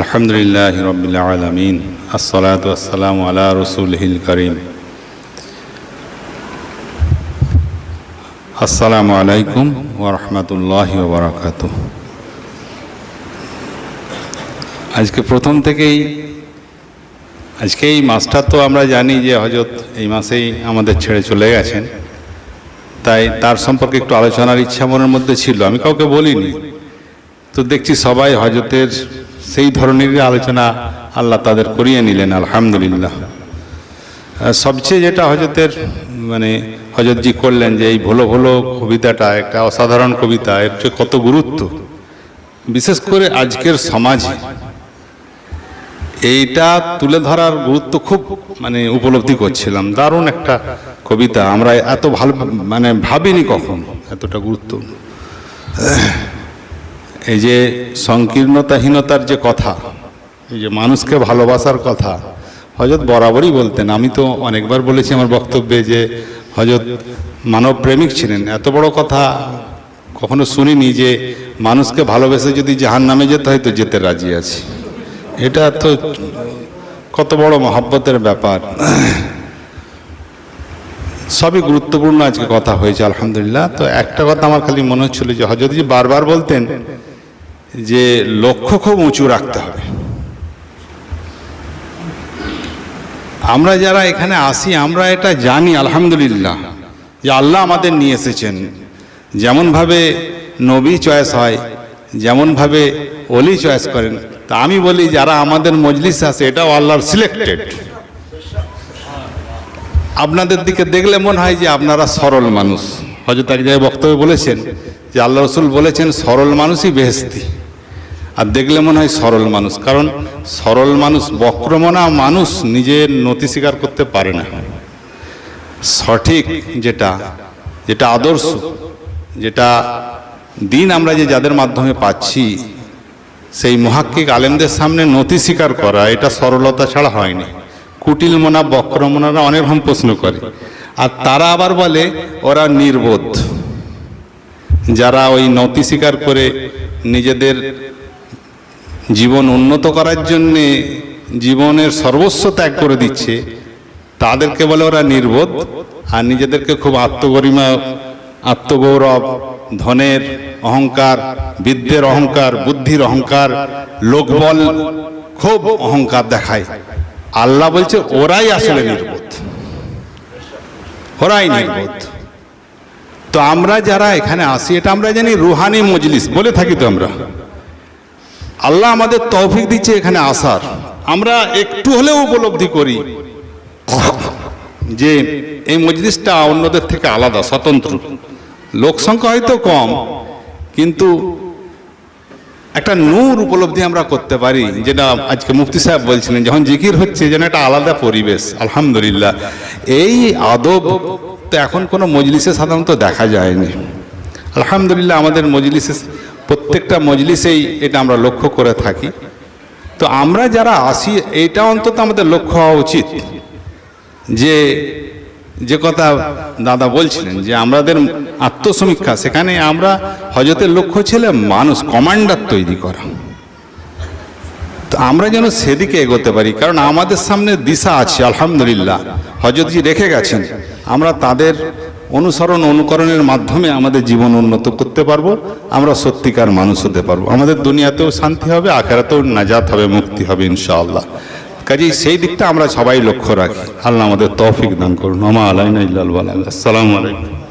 আলহামদুলিল্লাহ রবিল আলমিন আসসালাতাম আলা রসুল হিল করিম। আসসালামু আলাইকুম ওরহমতুল্লাহ ওবরাকাত আজকে প্রথম থেকেই আজকে এই মাসটা তো আমরা জানি যে হজরত এই মাসেই আমাদের ছেড়ে চলে গেছেন। তাই তার সম্পর্কে একটু আলোচনার ইচ্ছা মনের মধ্যে ছিল, আমি কাউকে বলিনি। তো দেখছি সবাই হজরতের সেই ধরনেরই আলোচনা আল্লাহ তাদের করিয়ে নিলেন, আলহামদুলিল্লাহ। সবচেয়ে যেটা হজরতের মানে হজরতজি করলেন যে এই ভোলো ভোলো কবিতাটা একটা অসাধারণ কবিতা, এর কত গুরুত্ব। বিশেষ করে আজকের সমাজে, এইটা তুলে ধরার গুরুত্ব খুব মানে উপলব্ধি করছিলাম। দারুণ একটা কবিতা, আমরা এত ভালো মানে ভাবিনি কখন এতটা গুরুত্ব। এই যে সংকীর্ণতাহীনতার যে কথা, এই যে মানুষকে ভালোবাসার কথা হজরত বরাবরই বলতেন। আমি তো অনেকবার বলেছি আমার বক্তব্যে যে হজরত মানব প্রেমিক ছিলেন। এত বড় কথা কখনো শুনিনি যে মানুষকে ভালোবেসে যদি জাহান নামে যেতে হয় তো যেতে রাজি আছি। এটা তো কত বড় মহাব্বতের ব্যাপার। সবই গুরুত্বপূর্ণ আজকে কথা হয়েছে, আলহামদুলিল্লাহ। তো একটা কথা আমার খালি মনে হচ্ছিল যে হজরতজি বারবার বলতেন যে লক্ষ্য খুব উঁচু রাখতে হবে। আমরা যারা এখানে আসি, আমরা এটা জানি, আলহামদুলিল্লাহ, যে আল্লাহ আমাদের নিয়ে এসেছেন। যেমনভাবে নবী চয়েস হয়, যেমনভাবে অলি চয়েস করেন, তা আমি বলি যারা আমাদের মজলিস আছে, এটাও আল্লাহর সিলেক্টেড আপনাদের দিকে দেখলে মনে হয় যে আপনারা সরল মানুষ। হয়তো এক জায়গায় বক্তব্যে বলেছেন যে আল্লাহ রসুল বলেছেন, সরল মানুষই বেহেস্তি আর দেখলে মনে হয় সরল মানুষ, কারণ সরল মানুষ, বক্রমনা মানুষ নিজের নতি স্বীকার করতে পারে না। সঠিক যেটা যেটা আদর্শ, যেটা দিন আমরা যে যাদের মাধ্যমে পাচ্ছি, সেই মহাক্কিক আলেমদের সামনে নতি স্বীকার করা, এটা সরলতা ছাড়া হয়নি। কুটিল মনা বক্রমনারা অনেক রকম প্রশ্ন করে। আর তারা আবার বলে, ওরা নির্বোধ। যারা ওই নতি স্বীকার করে নিজেদের জীবন উন্নত করার জন্যে জীবনের সর্বস্ব ত্যাগ করে দিচ্ছে, তাদেরকে বলে ওরা নির্বোধ, আর নিজেদেরকে খুব আত্মগরিমা, আত্মগৌরব, ধনের অহংকার, বিদ্যের অহংকার, বুদ্ধির অহংকার, লোকবল খুব অহংকার দেখায়। আল্লাহ বলছে, ওরাই আসলে নির্বোধ। ওরাই নির্বোধ। তো আমরা যারা এখানে আসি, এটা আমরা জানি রুহানি মজলিস, বলে থাকি তো আমরা। আল্লাহ আমাদের তৌফিক দিচ্ছে এখানে আসার। আমরা একটু হলেও উপলব্ধি করি। যে এই মজলিসটা অন্যদের থেকে আলাদা, স্বতন্ত্র। লোক সংখ্যা হয়তো কম, কিন্তু একটা নূর উপলব্ধি আমরা করতে পারি। যেটা আজকে মুফতি সাহেব বলছিলেন, যখন জিকির হচ্ছে যেন একটা আলাদা পরিবেশ, আলহামদুলিল্লাহ। এই আদব তো এখন কোনো মজলিসে সাধারণত দেখা যায়নি। আলহামদুলিল্লাহ আমাদের মজলিসে প্রত্যেকটা মজলিসেই এটা আমরা লক্ষ্য করে থাকি। তো আমরা যারা আসি এটা অন্তত আমাদের লক্ষ্য হওয়া উচিত। যে যে কথা দাদা বলছিলেন, যে আমাদের আত্মসমীক্ষা, সেখানে আমরা হজরতের লক্ষ্য ছিল মানুষ, কমান্ডার তৈরি করা। তো আমরা যেন সেদিকে এগোতে পারি, কারণ আমাদের সামনে দিশা আছে, আলহামদুলিল্লাহ। হজরতজি রেখে গেছেন। আমরা তাদের অনুসরণ অনুকরণের মাধ্যমে আমাদের জীবন উন্নত করতে পারব, আমরা সত্যিকার মানুষ হতে পারব। আমাদের দুনিয়াতেও শান্তি হবে, আখেরাতেও নাজাত হবে, মুক্তি হবে, ইনশাআল্লাহ। কাজেই সেই দিকটা আমরা সবাই লক্ষ্য রাখি। আল্লাহ আমাদের তৌফিক দান করুন। আমা আলাইনা ইল্লাল আসসালামু আলাইকুম।